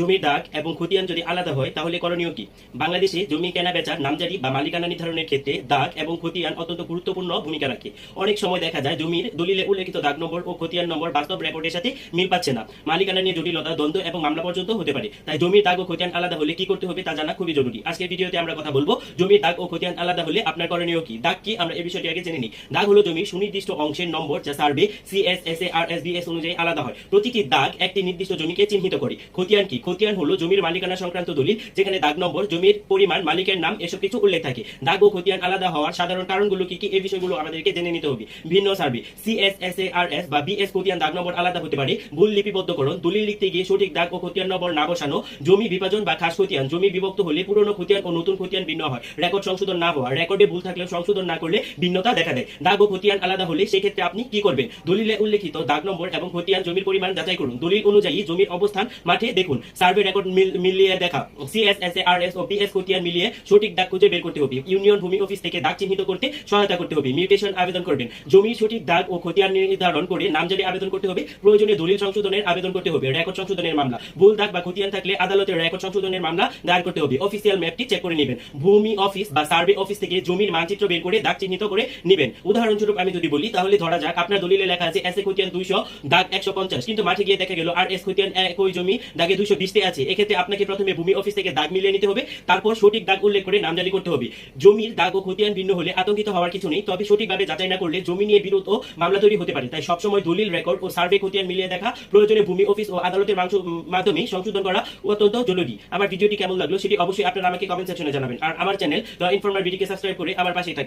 জমির দাগ এবং খতিয়ান যদি আলাদা হয়, তাহলে করণীয় কি? বাংলাদেশে জমি কেনা বেচার নামজারি বা মালিকানা নির্ধারণের ক্ষেত্রে দাগ এবং খতিয়ান অত্যন্ত গুরুত্বপূর্ণ ভূমিকা রাখে। অনেক সময় দেখা যায় জমির দলিলে উল্লেখিত দাগ নম্বর ও খতিয়ান নম্বর বাস্তব রেকর্ডের সাথে মিল পাচ্ছে না। মালিকানা নিয়ে জটিলতা, দ্বন্দ্ব এবং মামলা পর্যন্ত হতে পারে। তাই জমির দাগ ও খতিয়ান আলাদা হলে কি করতে হবে তা জানা খুবই জরুরি। আজকের ভিডিওতে আমরা কথা বলব, জমির দাগ ও খতিয়ান আলাদা হলে আপনার করণীয় কি? দাগ কি? আমরা এই বিষয়টি আগে জেনে নিই। দাগ হলো জমির সুনির্দিষ্ট অংশের নম্বর যা সার্ভে, সিএসএসএ আর এস অনুযায়ী আলাদা হয়। প্রতিটি দাগ একটি নির্দিষ্ট জমিকে চিহ্নিত করে। খতিয়ান কি? খতিয়ান হলো জমির মালিকানা সংক্রান্ত দলিল, যেখানে দাগ নম্বর, জমির পরিমাণ, মালিকের নাম এসব কিছু উল্লেখ থাকে। দাগ ও খতিয়ান আলাদা হওয়ার সাধারণ কারণগুলো কি কি? এই বিষয়গুলো আমাদেরকে জেনে নিতে হবে। ভিন্ন survey. CS SA R S বা বিএস খতিয়ান দাগ নম্বর আলাদা হতে পারে। ভুল লিপিবদ্ধকরণ, দলিল লিখতে গিয়ে সঠিক দাগ ও খতিয়ান নম্বর না বসানো, জমি বিভাজন বা খাস খতিয়ান, জমি বিভক্ত হলে পুরনো খতিয়ান ও নতুন খতিয়ান ভিন্ন হয়। রেকর্ড সংশোধন না হওয়া, রেকর্ডে ভুল থাকলেও সংশোধন না করলে ভিন্নতা দেখা দেয়। দাগ ও খতিয়ান আলাদা হলে সেক্ষেত্রে আপনি কি করবেন? দলিলে উল্লেখিত দাগ নম্বর এবং খতিয়ান জমির পরিমাণ যাচাই করুন। দলিল অনুযায়ী জমির অবস্থান মাঠে দেখুন। সার্ভে রেকর্ড মিলিয়ে দেখা। সিএসএসএ আর এস ও পিএস খতিয়ান মিলিয়ে সঠিক দাগ খুঁজে বের করতে হবে। ইউনিয়ন ভূমি অফিস থেকে দাগ চিহ্নিত করতে সহায়তা করতে হবে। মিউটেশন আবেদন করবেন। জমির সঠিক দাগ ও খতিয়ান নির্ধারণ করে নামজারি আবেদন করতে হবে। প্রয়োজনে দলিল সংশোধনের আবেদন করতে হবে। রেকর্ড সংশোধনের মামলা। ভুল দাগ বা খতিয়ান থাকলে আদালতের রেকর্ড সংশোধনের মামলা দায়ের করতে হবে। অফিসিয়াল ম্যাপটি চেক করে নেবেন। ভূমি অফিস বা সার্ভে অফিস থেকে জমির মানচিত্র বের করে দাগ চিহ্নিত করে নেবেন। উদাহরণস্বরূপ আমি যদি বলি, তাহলে ধরা যাক আপনার দলিলে লেখা আছে এস এ খতিয়ান দুইশো, দাগ একশো পঞ্চাশ। কিন্তু মাঠে গিয়ে দেখা গেল, আর এস খতিয়ান একই জমি, দাগে দুইশো বিশতে আছে, এক্ষেত্রে আপনাকে প্রথমে ভূমি অফিস থেকে দাগ মিলিয়ে নিতে হবে, তারপর সঠিক দাগ উল্লেখ করে নামজারি করতে হবে। জমির দাগ ও খতিয়ান ভিন্ন হলে আতঙ্কিত হওয়ার কিছু নেই, তবে সঠিকভাবে যাচাই না করলে জমি নিয়ে বিরোধ ও মামলা তৈরি হতে পারে। তাই সবসময় দলিল রেকর্ড ও সার্ভে খতিয়ান মিলিয়ে দেখা, প্রয়োজনে ভূমি অফিস ও আদালতের মাধ্যমে সংশোধন করা অত্যন্ত জরুরি। আমার ভিডিওটি কেমন লাগল সেটি অবশ্যই আপনারা আমাকে কমেন্ট সেকশনে জানাবেন। আর আমার চ্যানেল দ্য ইনফরমার ভিডিওকে সাবস্ক্রাইব করে আমার পাশেই থাকবেন।